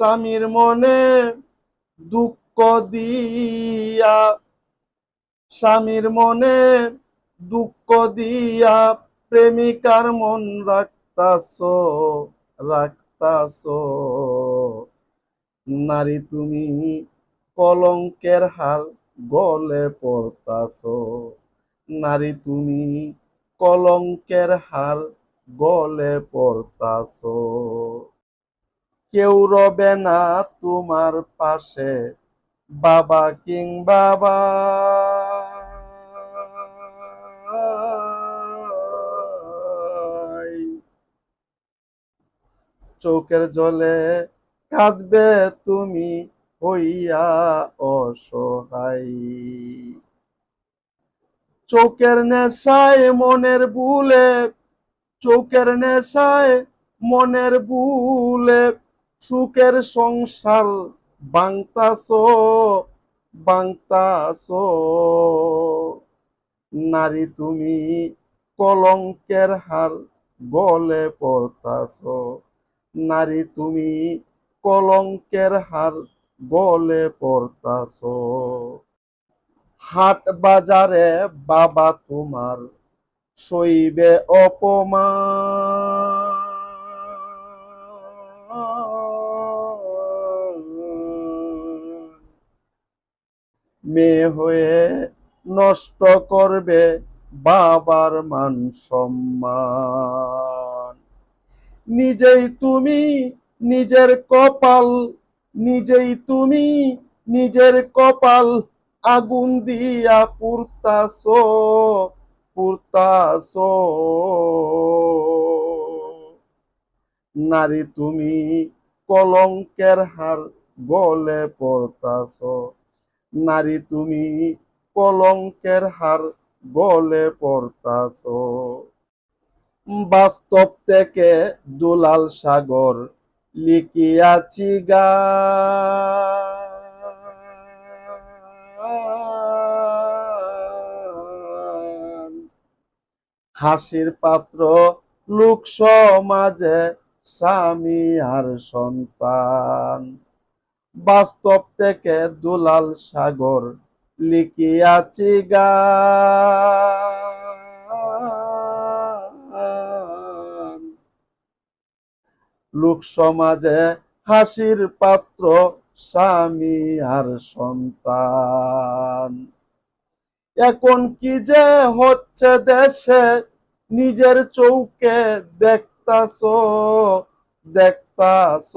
স্বামীর মনে দুঃখ দিয়া, স্বামীর মনে দুঃখ দিয়া, প্রেমিকার মন রাখতাছ রাখতাছ। নারী তুমি কলঙ্কের হার গলে পড়তাছ। নারী তুমি কলঙ্কের হার গলে পড়তাছ। কেউ রবে না তোমার পাশে, বাবা কিং বাবা চোখের জলে কাঁদবে তুমি হইয়া অসহায়। চোখের নেশায় মনের ভুলে, চোখের নেশায় মনের ভুলে সুখের সংসার বাংতাস বাংতাস নারী তুমি কলঙ্কের হার গলে পড়তাছ। নারী তুমি কলঙ্কের হার গলে পড়তাছ। হাট বাজারে বাবা তোমার শৈবে অপমান। মেয়ে হয়ে নষ্ট করবে বাবার মান সম্মান। নিজেই তুমি নিজের কপাল, নিজেই তুমি নিজের কপাল আগুন দিয়া পুরতাছ পুরতাছ। নারী তুমি কলঙ্কের হার গলে পড়তাছ। নারী তুমি কলঙ্কের হার গলে পড়তাছ। বাস্তব থেকে দুলাল সাগর লিখিয়াছি গান হাসির পাত্র লোক সমাজে স্বামী আর সন্তান। বাস্তব থেকে দুলাল সাগর লিখিয়াছি গান লোক সমাজে হাসির পাত্র, স্বামী আর সন্তান। এখন কি যে হচ্ছে দেশে, নিজের চৌকে দেখতাছ দেখতাছ